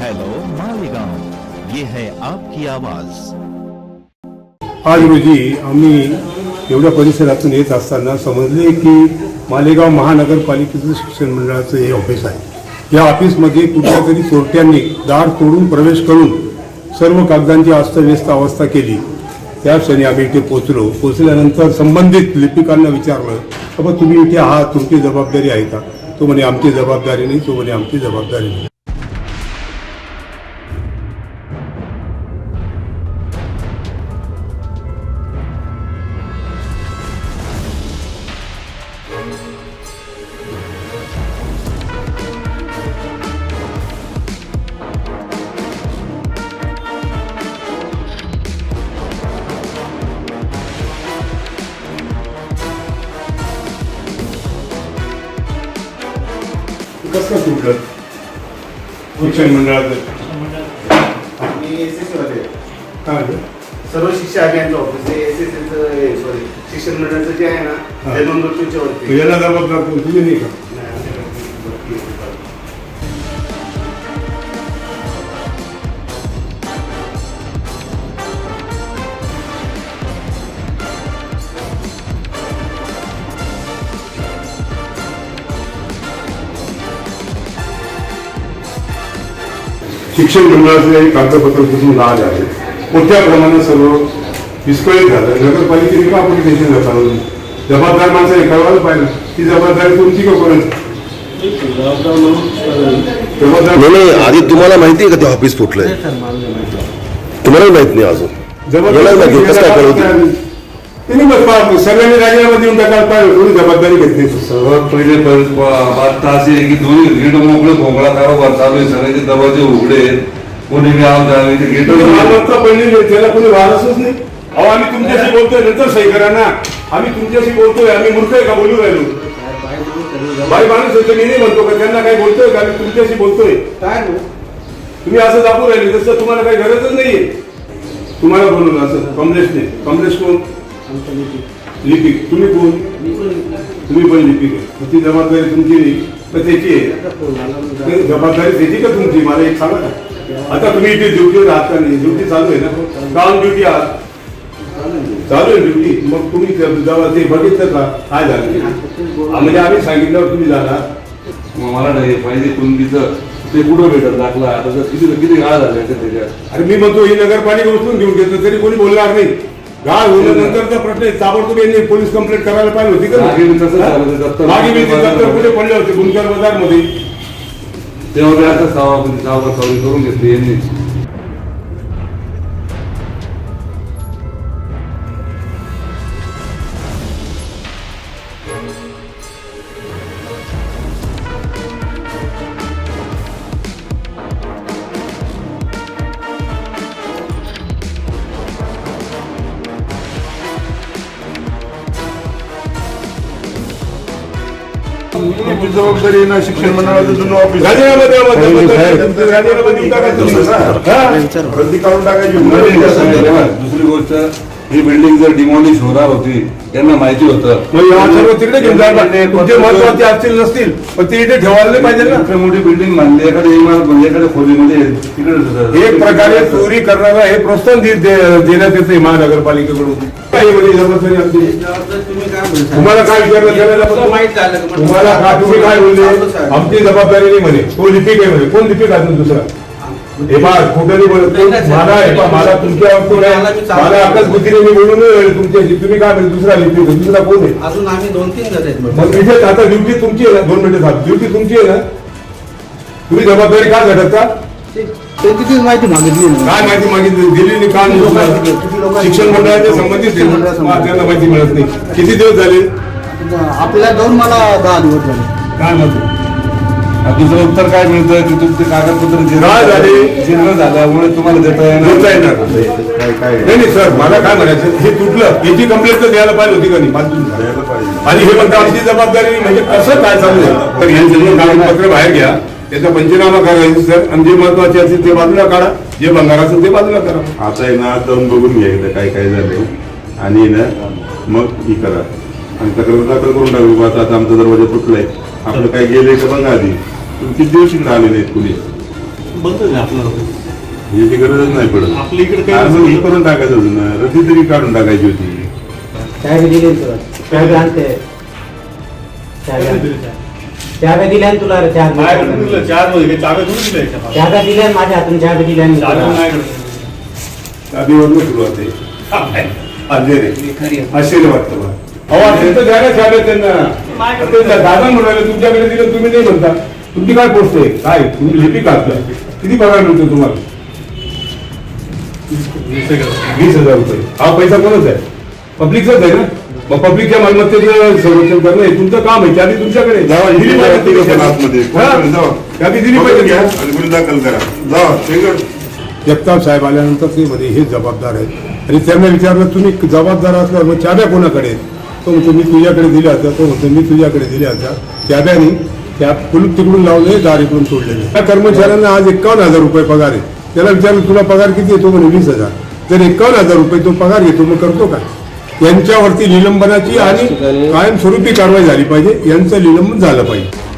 Hello Malegaon ये है आपकी आवाज. आज रोजी आम्ही एवढ्या परिसरातून येत असताना समजले की मालेगाव महानगरपालिकेचं शिक्षण मंडळाचं हे ऑफिस आहे. या ऑफिसमध्ये कुठल्या तरी चोरट्यांनी दार तोडून प्रवेश करून सर्व कागदांची अस्तव्यस्त अवस्था केली. त्या क्षणी आम्ही इथे पोचलो पोचल्यानंतर संबंधित लिपिकांना विचारलं बाबा तुम्ही इथे आहात तुमची जबाबदारी आहे का? तो म्हणे आमची जबाबदारी नाही. तो म्हणे आमची जबाबदारी नाही. कसं तुटलं शिक्षण मंडळाचं मी एसमध्ये काय झालं? सर्व शिक्षा अभियानचं ऑफिस आहे एस एस सॉरी शिक्षण मंडळाचं जे आहे ना हा. ते नोंद तुमच्या वरती तू याला जबाबदार कोण? तुम्ही नाही का शिक्षण मंडळाचे एक कागदपत्र कुठून लाल आहे. मोठ्या प्रमाणात सर्व विस्कळीत झालं. नगरपालिकेने का आपण टेन्शन घेता जबाबदार माणसाने कळवायला पाहिजे. ती जबाबदारी तुमची का जबाबदार नाही नाही आधी तुम्हाला माहिती आहे का ते ऑफिस फुटलंय तुम्हालाही माहीत नाही अजून. यालाही माहिती कसं काय त्यांनी बस पा- सगळ्यांनी राजीनामा देऊन टाकायला पाहिजे कोणी जबाबदारी घेतली. सर्वात पहिले पर- ब- बात अशी आहे की दोन्ही गेट मोकळे भोंगळा कारभार चालू आहे सगळ्याचे दरवाजे उघडे. कोणी आम जावे ते गेट पहिली त्याला कोणी वारसच नाही. अहो आम्ही तुमच्याशी बोलतोय नंतर सही करा ना आम्ही तुमच्याशी बोलतोय आम्ही मूर्ख आहे का बोलू राहिलो? बाई माणूस आहे तर मी नाही म्हणतो का त्यांना काही बोलतोय का? आम्ही तुमच्याशी बोलतोय. काय नो? तुम्ही असं दाखवू राहिले तसं तुम्हाला काही गरजच नाहीये. तुम्हाला बोलून असं कमलेशने. कमलेश कोण? लिपिक. तुम्ही कोण? तुम्ही पण लिपिक आहे. मग ती जबाबदारी तुमची नाही तर त्याची आहे. नाही, जबाबदारी त्याची का तुमची? मला एक सांगा ना. आता तुम्ही इथे ड्युटीवर आहात का नाही? ड्युटी चालू आहे ना? काम ड्युटी आहात. चालू आहे ड्युटी. मग तुम्ही जेव्हा ते बघितलं का? काय झालं हा, म्हणजे आम्ही सांगितल्यावर तुम्ही झाला मला नाही पाहिजे कुणबीचं. ते कुठं भेटत दाखला? आता जर किती किती काळ झाले त्याच्यात? अरे मी म्हणतो ही नगरपालिका उचलून घेऊन घेतलं तरी कोणी बोलणार नाही. गाळ होण्यानंतरचा प्रश्न आहे ताबडतोब यांनी पोलीस कंप्लेंट करायला पाहिजे होती का? मागे मी दप्तर कुठे पडले होते? गुंजर बाजारमध्ये तेव्हा सावकार सावरी करून घेतली यांनी. जबाबदारी ना शिक्षण मंडळाचं जुनं ऑफिस राजीनामा द्या मग, जबाबदारी तुमची राजीनामा देऊन टाका तुम्ही. हा? गर्दी काढून टाकायची दुसरी गोष्ट ही बिल्डिंग जर डिमॉलिश होणार होती त्यांना माहिती होतं. मग या सर्व तिकडे घेऊन जायला तुमचे महत्त्वाचे असतील नसतील पण ते इथे ठेवायला नाही पाहिजे ना. मोठी बिल्डिंग बांधली एखाद्या इमारत म्हणजे एखाद्या खोलीमध्ये तिकडे एक प्रकारे चोरी करणारा हे प्रोत्साहन देण्यात येते महानगरपालिकेकडून? तुम्हाला काय विचारलं तुम्हाला काय तुम्ही काय बोलले. आमची जबाबदारी नाही म्हणे. तो लिपिक आहे म्हणे? कोण लिपिक अजून दुसरा? हे बा खोटं नाही बोलत नाही, नाही, मला हे मला तुमच्या कोण आहे? मला आकाश बुद्धीने मी बोलून तुमच्याशी तुम्ही काय म्हणजे दुसरा आहे, दुसरा कोण आहे? अजून आम्ही दोन तीन जण आहेत. मग इथे आता ड्युटी तुमची आहे ना? दोन मिनिटं थांब. ड्युटी तुमची आहे ना? तुम्ही जबाबदारी का घटत का किती माहिती मागितली? काय माहिती मागितली? दिली नाही का शिक्षण मंडळाच्या संबंधित त्यांना माहिती मिळत नाही. किती दिवस झाले? आपल्याला जाऊन मला दहा दिवस झाले. काय म्हणतो? दुसरं उत्तर काय मिळतं की तुमचे कागदपत्र काय झाले? जीर्ण झाल्यामुळे तुम्हाला देता येणार येणार. नाही नाही सर मला काय म्हणायचं हे तुटलं. याची कंप्लेंट तर द्यायला पाहिजे होती का नाही? झालं. आणि हे म्हणतं आमची जबाबदारी नाही. म्हणजे कसं काय चालू आहे? तर यांचे जे कागदपत्र बाहेर घ्या. त्याचा पंचनामा करायचं सर. आणि जे महत्त्वाचे असेल ते बाजूला काढा. जे भंगार असेल ते बाजूला करा. आता आहे ना जाऊन बघून घ्या एकदा काय काय झालंय. आणि ना मग ही करा. आणि तक्रार दाखल करून टाकू बा, आता आता आमचा दरवाजा तुटलाय. आपलं काय गेलंय का बघा आधी? तुम्ही किती दिवस इकडे आले नाहीत कुणी? बंदच आहे आपलं याची गरजच नाही पडत. आपल्या इकडे. हे करून टाकायचं होतं ना रद्दी तरी काढून टाकायची होती. चाय बी दिली ना तुला. चाय बी आणते. चाय बी आणते. चाय बी दिल्या ना तुला रे, चहा बी. माझ्याकडे दिलं, चारमध्ये काही चाव्या थोडी दिल्या याच्या. चहा बी दिल्या ना माझ्या हातून चहा बी दिल्या ना चाव्या तुला. माझ्याकडे. आधीवरनं सुरुवात आहे. अजय रे आश्चर्य वाटतं मला. अहो असेल तर त्यांना दादा म्हणाले तुमच्याकडे दिलं तुम्ही नाही म्हणता. तुमची काय पोस्ट आहे काय? तुम्ही लिपी काढता. किती पगार मिळतो तुम्हाला? वीस हजार रुपये. हा पैसा कोणाचा आहे? पब्लिकचाच आहे ना? मग पब्लिकच्या मालमत्तेचं संरक्षण करणं हे तुमचं काम आहे. त्याआधी तुमच्याकडे. जावा, दिली. आतमध्ये. हा? त्याआधी दिली पाहिजे घ्या आणि गुन्हे दाखल करा. जावा शेंगड जगताप साहेब आल्यानंतर ते म्हणे हे जबाबदार आहेत. आणि त्यांना विचारलं तुम्ही जबाबदार असल्यावर मग चाब्या कोणाकडे आहेत? तो म्हणतो मी तुझ्याकडे दिल्या होत्या. तो म्हणतो मी तुझ्याकडे दिल्या होत्या. चाब्यानी त्या कुलूप तिकडून लावले दार इकडून सोडलेले त्या कर्मचाऱ्यांना आज एकावन्न हजार रुपये पगार आहे. त्याला विचारलं तुला पगार किती येतो म्हणे वीस हजार. जर एकावन्न हजार रुपये तो पगार घेतो मग करतो काय यांच्यावरती निलंबनाची आणि कायमस्वरूपी कारवाई झाली पाहिजे यांचं निलंबन झालं पाहिजे.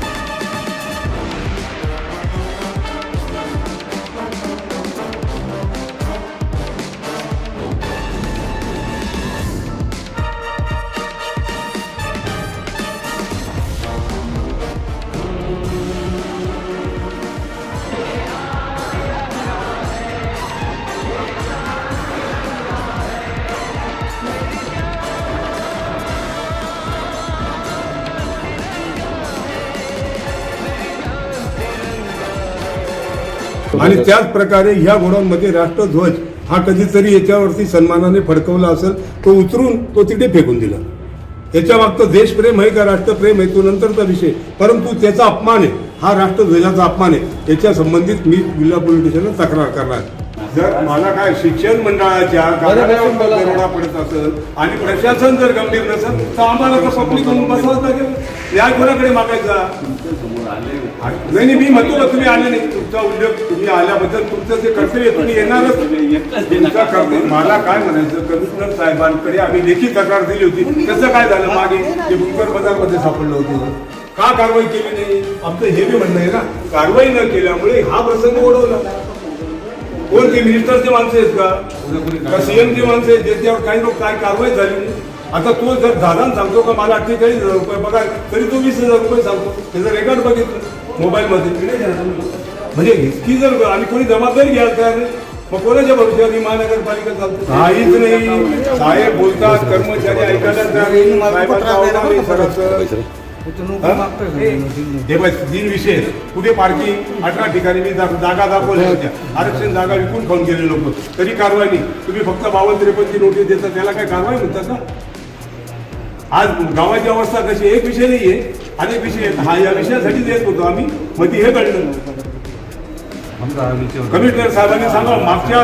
आणि त्याच प्रकारे ह्या घोड्यांमध्ये राष्ट्रध्वज हा कधीतरी याच्यावरती सन्मानाने फडकवला असेल तो उतरून तो तिथे फेकून दिला. याच्या मागचं देशप्रेम आहे का राष्ट्रप्रेम आहे? तो नंतरचा विषय. परंतु त्याचा अपमान आहे. हा राष्ट्रध्वजाचा अपमान आहे. याच्या संबंधित मी जिल्हा पोलीस स्टेशनला तक्रार करणार जर मला काय शिक्षण मंडळाच्या दरोडा पडत असेल आणि प्रशासन जर गंभीर नसेल तर आम्हाला तर पब्लिक म्हणून बसावंच लागेल. न्याय कोणाकडे मागायचा. नाही नाही मी म्हणतो का तुम्ही आले नाही. तुमचा उद्योग तुम्ही आल्याबद्दल तुमचं जे कर्तव्य तुम्ही येणारच. तुमचा कर्तव्य मला काय म्हणायचं कमिशनर साहेबांकडे आम्ही लेखी तक्रार दिली होती. कसं काय झालं मागे? ते बुंकर बाजारमध्ये सापडलं होतं. का कारवाई केली नाही? आमचं हे बी म्हणणं आहे ना. कारवाई न केल्यामुळे हा प्रसंग ओढवला. कोण ते मिनिस्टरचे माणसं आहेत का? सीएम सीएमचे माणसं आहेत? ज्याच्यावर काही लोक काय कारवाई झाली. आता तो जर दादा सांगतो का मला अठ्ठेचाळीस हजार रुपये बघा तरी तो वीस हजार रुपये सांगतो. त्याचं रेकॉर्ड बघितलं. मोबाईलमध्ये. म्हणजे इतकी जर आम्ही कोणी जबाबदारी घ्यायला तयार नाही. मग कोणाच्या भरोश्यावर ही महानगरपालिका चालते? काहीच नाही. साहेब बोलतात कर्मचारी ऐकायला नाही. आहे. हे बघ विषय आहेत. कुठे पार्किंग अठरा ठिकाणी मी जागा दाखवल्या होत्या. आरक्षण जागा विकून खाऊन गेले लोक. तरी कारवाई नाही. तुम्ही फक्त बावन्न त्रेपन्नची नोटीस देता त्याला काय कारवाई म्हणतात का आज गावाची अवस्था कशी एक विषय नाहीये. अनेक विषय आहेत. हा या विषयासाठी देत होतो आम्ही मग ते हे घडलं. कमिशनर साहेबांनी सांगा मागच्या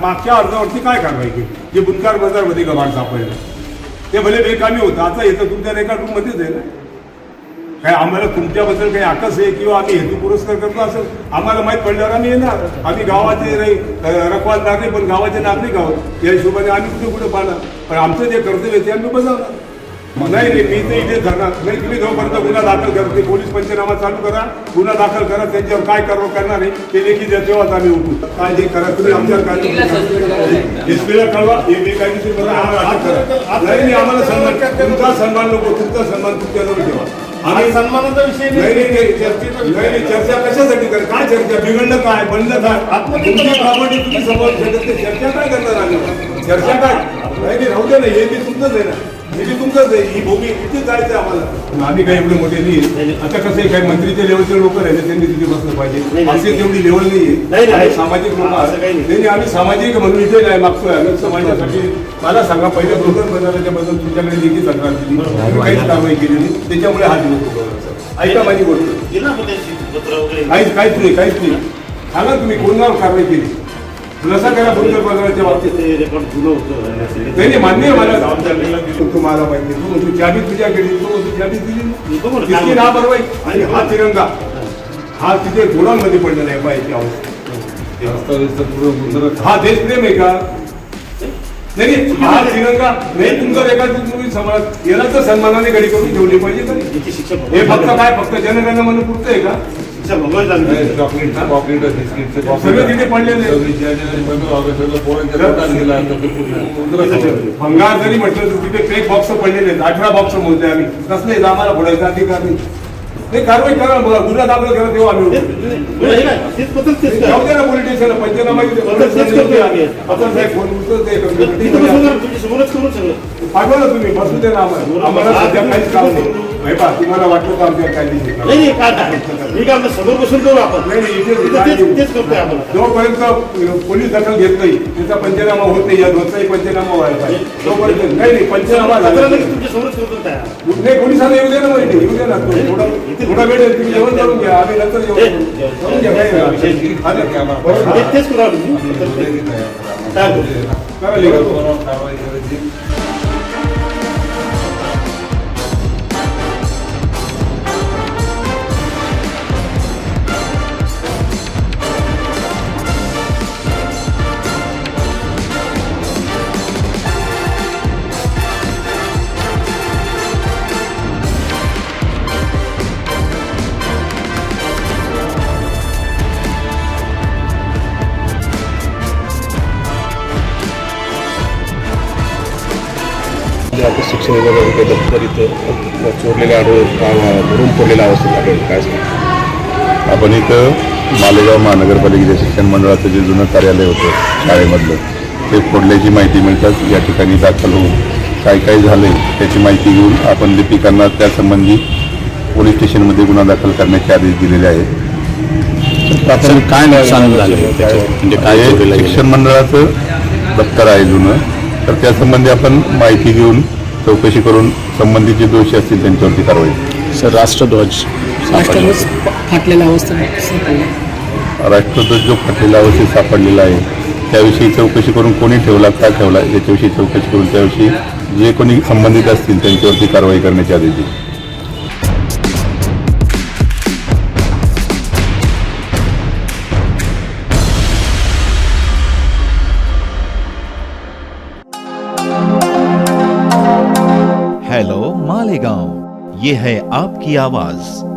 मागच्या अर्जावरती काय कारवाई केली? जे बुनकार बाजारमध्ये गव्हाण सापडलं. ते भले बेकामी होतं. आता येतं तुमच्या रेकॉर्ड रूम मध्येच आहे ना? काय आम्हाला तुमच्याबद्दल काही आकस आहे किंवा आम्ही हेतू पुरस्कार करतो असं आम्हाला माहीत पडल्यावर आम्ही येणार. आम्ही गावाचे नाही रखवालदार नाही पण गावाचे नागरिक आहोत. या हिशोबाने आम्ही कुठे कुठे पाहणार? पण आमचं जे कर्तव्य ते आम्ही बजावणार. मग नाही नाही मी ते इथे धरणार. नाही तुम्ही जोपर्यंत गुन्हा दाखल करा ते पोलीस पंचनामा चालू करा. गुन्हा दाखल करा त्यांच्यावर काय कारवाई करणार आहे ते देखील तेव्हाच आम्ही उठू. काय जे करा तुम्ही आमच्यावर काय एसपीला कळवा हे बेकायदेशीर करा आम्हाला करा. नाही नाही आम्हाला सन्मान तुमचा सन्मान नको तुमचा सन्मान तुमच्याजवळ ठेवा. आम्ही सन्मानाचा विषय नाही. नाही नाही, चर्चेचा विषय नाही, चर्चा कशासाठी कर काय चर्चा? बिघडलं काय? बनलं काय? तुमची प्रॉपर्टी तुम्ही समोर ठेवत ते चर्चा काय करणार आम्ही? चर्चा काय? नाही नाही राहू दे ना हे बी तुमचंच आहे ना. हे बी तुमचंच आहे ही भूमी इथे जायचं आहे आम्हाला आम्ही काही एवढे मोठे नाही. आता कसं आहे काही मंत्रीच्या लेवलचे लोक राहिले त्यांनी तिथे बसलं पाहिजे. आमची तेवढी लेवल नाही, नाही नाही. आहे सामाजिक लोक असं काही नाही. नाही नाही, आम्ही सामाजिक म्हणून इथे नाही मागतोय आम्ही. समाजासाठी मला सांगा पहिले ब्रोकर बनाराच्या बद्दल तुमच्याकडे देखील तक्रार केली काहीच कारवाई केली नाही. त्याच्यामुळे हा दिवस. ऐका माझी गोष्ट. काहीच नाही काहीच नाही. सांगा तुम्ही कोणावर कारवाई केली? नसा करा ब्रोकर बनाराच्या बाबतीत ते रेकॉर्ड जुनं होतं. नाही नाही, मान्य आहे मला. तुम्हाला पाहिजे तू म्हणतो चाबी तुझ्याकडे तू म्हणतो चाबी दिली बरोबर. बरोबर आणि हा तिरंगा. हा. तिथे गुणांमध्ये पडलेला आहे पाहिजे हा देशप्रेम आहे का? नाही नाही, हा तिरंगा. नाही तुमचा रेकॉर्ड तुम्ही समाज याला तर सन्मानाने घडी करून ठेवली पाहिजे का नाही? त्याची शिक्षा हे फक्त काय फक्त जनगणना म्हणून पुरतं आहे का? भंगार जरी म्हटलं तर तिथे पेक बॉक्स पडलेले आहेत. अठरा बॉक्स मोजले आम्ही. कसले आम्हाला फोडायचा अधिकार नाही. ते कारवाई करा बघा. गुन्हा दाखल करा तेव्हा आम्ही उठू. ना, तेच पद्धत तेच जाऊ करा. दे ना पोलीस स्टेशनला. पंचनामा इथे पद्धत तेच करतोय आम्ही. आपण साहेब फोन उचलते तिथं बसून जरा तुमच्या समोरच करू सगळं. पाठवा ना तुम्ही. बसू दे ना आम्हाला. आम्हाला सध्या काहीच काम नाही. तुम्हाला वाटलं तर आमच्या काय नाही नाही नाही काय नाही. ठीक आहे आपलं समोर बसून करू आपण. नाही, नाही, इथे- तिथं तेच तेच करतोय आपण. जोपर्यंत पोलीस दखल घेत नाही त्याचा पंचनामा होत नाही या दोनचाही पंचनामा व्हायला पाहिजे. तोपर्यंत नाही. नाही पंचनामा झाला तुमच्या समोरच करतो नाही पोलिसांना येऊ दे ना इथे, येऊ दे ना. थोडा थोडा वेळ आहे, तुम्ही जेवण करून घ्या. आम्ही नंतर जेवण करू. करून घ्या तेच करू आम्ही काय करू? आता शिक्षण विभागाचं काही दप्तर इथं चोरलेले आढळ भरून पडलेल्या अवस्थेत काय आपण इथं मालेगाव महानगरपालिकेच्या शिक्षण मंडळाचं जे जुनं कार्यालय होतं शाळेमधलं ते फोडल्याची माहिती मिळताच या ठिकाणी दाखल होऊन काय काय झालंय त्याची माहिती घेऊन आपण लिपिकांना त्यासंबंधी पोलीस स्टेशनमध्ये गुन्हा दाखल करण्याचे आदेश दिलेले आहेत. प्राथमिक काय नुकसान झालं म्हणजे काय? शिक्षण मंडळाचं दप्तर आहे जुनं. तर त्यासंबंधी आपण माहिती घेऊन चौकशी करून संबंधित जे दोषी असतील त्यांच्यावरती कारवाई करू. सर राष्ट्रध्वज. राष्ट्रध्वज फाटलेल्या अवस्थेत सापडला राष्ट्रध्वज जो फाटलेला अवस्थेत सापडलेला आहे त्याविषयी चौकशी करून कोणी ठेवला का ठेवला याच्याविषयी चौकशी करून त्याविषयी जे कोणी संबंधित असतील त्यांच्यावरती कारवाई करण्याचे आदेश दिले ये है आपकी आवाज।